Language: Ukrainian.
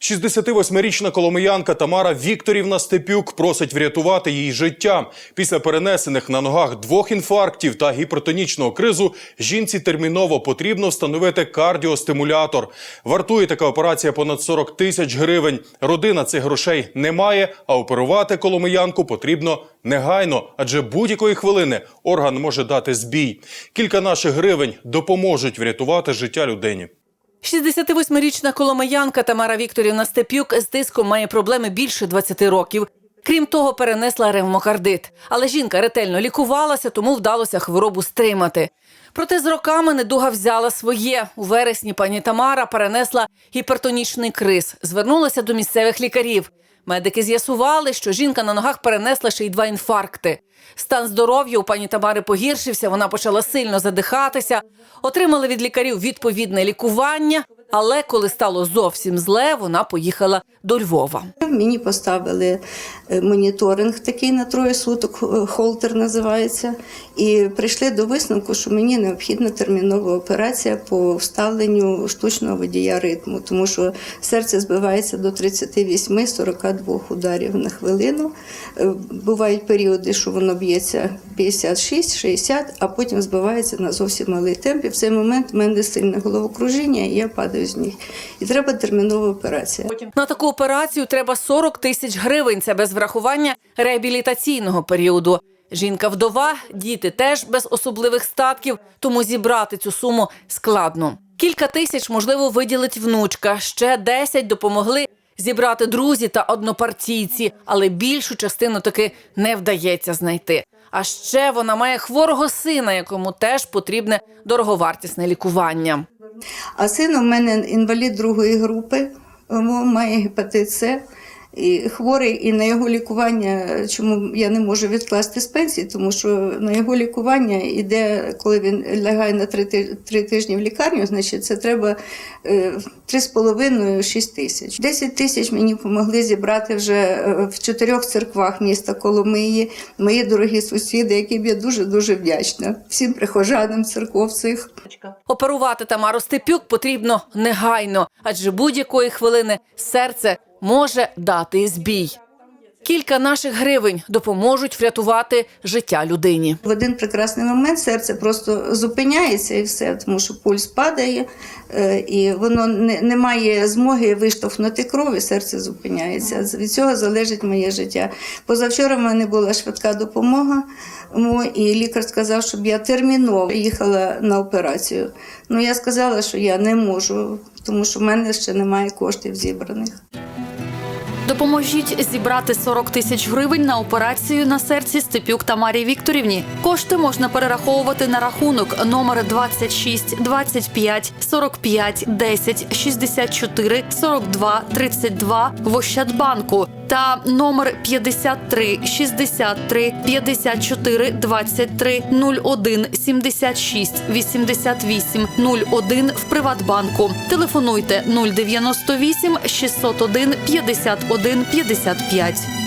68-річна коломиянка Тамара Вікторівна Степюк просить врятувати її життя. Після перенесених на ногах двох інфарктів та гіпертонічного кризу жінці терміново потрібно встановити кардіостимулятор. Вартує така операція понад 40 тисяч гривень. Родина цих грошей не має, а оперувати коломиянку потрібно негайно, адже будь-якої хвилини орган може дати збій. Кілька наших гривень допоможуть врятувати життя людині. 68-річна коломиянка Тамара Вікторівна Степюк з тиском має проблеми більше 20 років. Крім того, перенесла ревмокардит. Але жінка ретельно лікувалася, тому вдалося хворобу стримати. Проте з роками недуга взяла своє. У вересні пані Тамара перенесла гіпертонічний криз. Звернулася до місцевих лікарів. Медики з'ясували, що жінка на ногах перенесла ще й два інфаркти. Стан здоров'я у пані Тамари погіршився, вона почала сильно задихатися, отримали від лікарів відповідне лікування. Але коли стало зовсім зле, вона поїхала до Львова. Мені поставили е, моніторинг такий на троє суток, е, холтер називається, і прийшли до висновку, що мені необхідна термінова операція по вставленню штучного водія ритму, тому що серце збивається до 38-42 ударів на хвилину. Е, Бувають періоди, що воно б'ється 56-60, а потім збивається на зовсім малий темп. І в цей момент в мене сильне головокружіння, і я падаю ніг. І треба термінова операція. На таку операцію треба 40 тисяч гривень. Це без врахування реабілітаційного періоду. Жінка вдова, діти теж без особливих статків, тому зібрати цю суму складно. Кілька тисяч можливо виділить внучка. Ще 10 допомогли зібрати друзі та однопартійці, але більшу частину таки не вдається знайти. А ще вона має хворого сина, якому теж потрібне дороговартісне лікування. А син у мене інвалід другої групи, має гепатит С. І хворий, і на його лікування, чому я не можу відкласти з пенсії, тому що на його лікування йде, коли він лягає на три, ти- три тижні в лікарню, значить це треба е, 3,5-6 тисяч. 10 тисяч мені допомогли зібрати вже е, в чотирьох церквах міста Коломиї. Мої дорогі сусіди, яким я дуже-дуже вдячна. Всім прихожанам церков цих. Оперувати Тамару Степюк потрібно негайно, адже будь-якої хвилини серце може дати збій. Кілька наших гривень допоможуть врятувати життя людині. В один прекрасний момент серце просто зупиняється і все, тому що пульс падає, е, і воно не, не має змоги виштовхнути кров, і серце зупиняється. Від цього залежить моє життя. Позавчора в мене була швидка допомога, мо, і лікар сказав, щоб я терміново їхала на операцію. Ну я сказала, що я не можу, тому що в мене ще немає коштів зібраних. Допоможіть зібрати 40 тисяч гривень на операцію на серці Степюк Тамарі Вікторівні. Кошти можна перераховувати на рахунок номер 26 25 45 10 64 42 32 в Ощадбанку та номер 53 63 54 23 01 76 88 01 в Приватбанку. Телефонуйте 098 601 51 55.